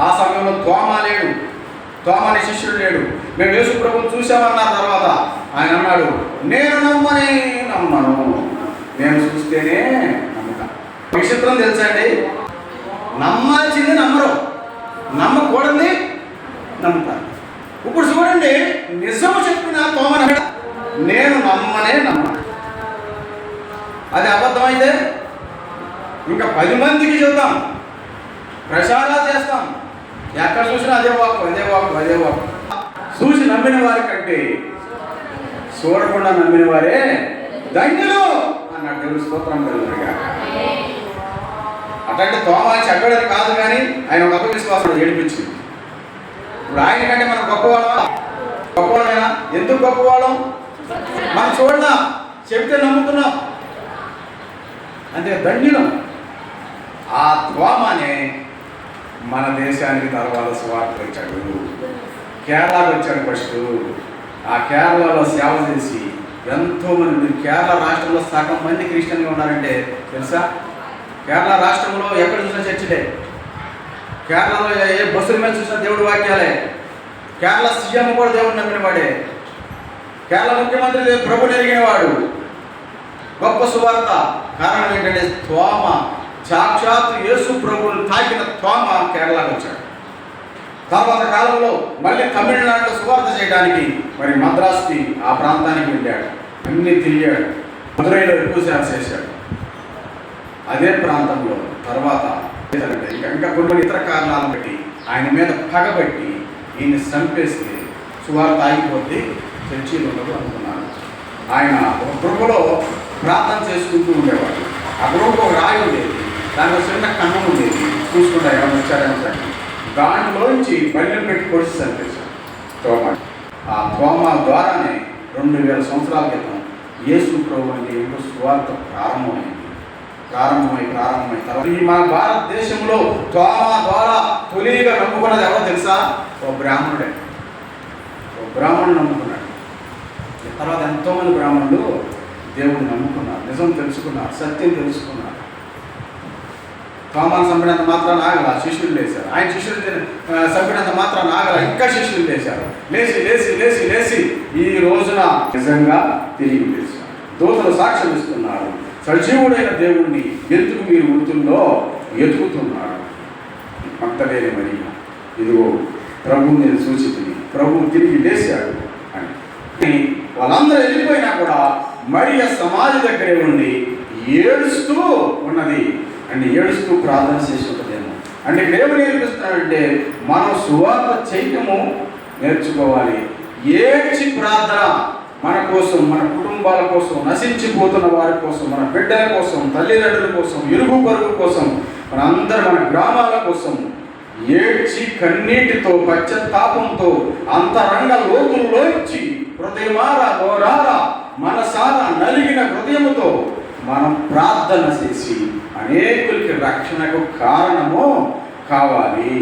ఆ సమయంలో తోమ లేడు. తోమ అనే శిష్యుడు లేడు. మేము యేసు ప్రభుని చూసామన్న తర్వాత ఆయన అన్నాడు నేను నమ్మని నమ్మను. నేను చూస్తేనే నమ్ముతా. విచిత్రం తెలుసా అండి? నమ్మాల్సింది నమ్మరు. నమ్మకూడదు నమ్ముతారు ఇప్పుడు చూడండి నిజం చెప్పిన తోమన నేను నమ్మనే నమ్మను. అది అబద్ధమైతే ఇంకా పది మందికి చెబుతాం. ప్రచారాలు చేస్తాం. ఎక్కడ చూసినా అదే వాకు అదే వాక్కు అదే వాక్కు. చూసి నమ్మిన వారి కంటే చూడకుండా నమ్మిన వారే ధన్యులు అన్నాడు దేవుడు స్తోత్రం కలుగుగా అట్లాంటి తోమా చెడ్డని కాదు కానీ ఆయన ఒక అపవిశ్వాసం ఏడిపించింది. ఇప్పుడు ఆయన కంటే మనం గొప్పవాళ్ళం గొప్పవాళ్ళైనా ఎందుకు గొప్పవాళ్ళం? మనం చూడదాం చెప్తే నమ్ముతున్నాం. అంటే ధన్యులం. ఆ త్వామనే మన దేశానికి తర్వాత స్వార్థ వచ్చాడు కేరళకు వచ్చాడు ఫస్ట్. ఆ కేరళలో సేవ చేసి ఎంతోమంది మీరు కేరళ రాష్ట్రంలో సగం మంది క్రిస్టియన్గా ఉన్నారంటే తెలుసా? కేరళ రాష్ట్రంలో ఎక్కడ చూసిన చర్చిలే. కేరళలో ఏ- బస్సుల మీద చూసినా దేవుడు వాక్యాలే. కేరళ సీఎం కూడా దేవుడు నమ్మినవాడే కేరళ ముఖ్యమంత్రి ప్రభు ఎరిగినవాడు గొప్ప సువార్త. కారణం ఏంటంటే తోమ సాక్షాత్ యేసు ప్రభువును తాకిన త్వామ కేరళకు వచ్చాడు. తర్వాత కాలంలో మళ్ళీ తమిళనాడులో సువార్త చేయడానికి మరి మద్రాసుకి ఆ ప్రాంతానికి వెళ్ళాడు. అన్ని తిరిగాడు. మధురైలో ఎక్కువ సేవ చేశాడు. అదే ప్రాంతంలో తర్వాత ఇంకా కొన్ని ఇతర కారణాలను బట్టి ఆయన మీద పగబట్టి ఈయన చంపేస్తే సువార్త ఆగిపోతే చర్చీలు ఉండదు అనుకున్నాను ఆయన ఒక గృహలో ప్రార్థన చేసుకుంటూ ఉండేవాడు. ఆ గృహకు ఒక రాయి ఉండేది. దానిలో చిన్న కన్నం ఉండేది చూసుకుంటా ఎవరు వచ్చారేమో దానిలోంచి బయలు పెట్టి పొడిచి చంపేశాడు తోమ ఆ తోమ ద్వారానే రెండు వేల సంవత్సరాల క్రితం యేసు ప్రభు అంటే ఏంటో సువార్త ప్రారంభమైంది. ప్రారంభమై ప్రారంభమై తర్వాత ఈ మన భారతదేశంలో తోమ ద్వారా తొలిగా నమ్ముకున్నది ఎవరో తెలుసా? ఓ బ్రాహ్మణుడే. ఓ బ్రాహ్మణుడు నమ్ముకున్నాడు. తర్వాత ఎంతోమంది బ్రాహ్మణులు దేవుడు నమ్ముకున్నారు. నిజం తెలుసుకున్నారు సత్యం తెలుసుకున్నారు. తోమాను చంపినంత మాత్రాన ఆగల శిష్యులు లేచారు ఆయన శిష్యులు చంపినంత మాత్రాన ఆగల ఇంకా శిష్యులు లేచారు లేచి లేచి లేచి లేచి ఈ రోజున నిజంగా తిరిగి లేచారు. దూతలు సాక్ష్యం ఇస్తున్నారు. సజీవుడైన దేవుణ్ణి ఎందుకు మీరు వృత్తుల్లో ఎదుగుతున్నాడు మక్తలేని మరి ఇదిగో ప్రభు నేను సూచితుంది ప్రభు తిరిగి లేచాడు అని. కానీ వాళ్ళందరూ వెళ్ళిపోయినా కూడా మరియ సమాధి దగ్గరే ఉండి ఏడుస్తూ ఉన్నది. అండ్ ఏడుస్తూ ప్రార్థన చేసి ఉంటుందేమో అంటే ఇక్కడ ఏమి నేర్పిస్తున్నాడంటే మనం సువార్త చేయటము నేర్చుకోవాలి. ఏడ్చి ప్రార్థన మన కోసం మన కుటుంబాల కోసం నశించిపోతున్న వారి కోసం మన బిడ్డల కోసం తల్లిదండ్రుల కోసం ఇరుగు పరుగు కోసం మన అందరి మన గ్రామాల కోసం ఏడ్చి కన్నీటితో పశ్చత్తాపంతో అంతరంగ లోతుల్లోంచి హృదయమారా గోరారా మనసారా నలిగిన హృదయముతో మనం ప్రార్థన చేసి అనేకులకి రక్షణకు కారణము కావాలి.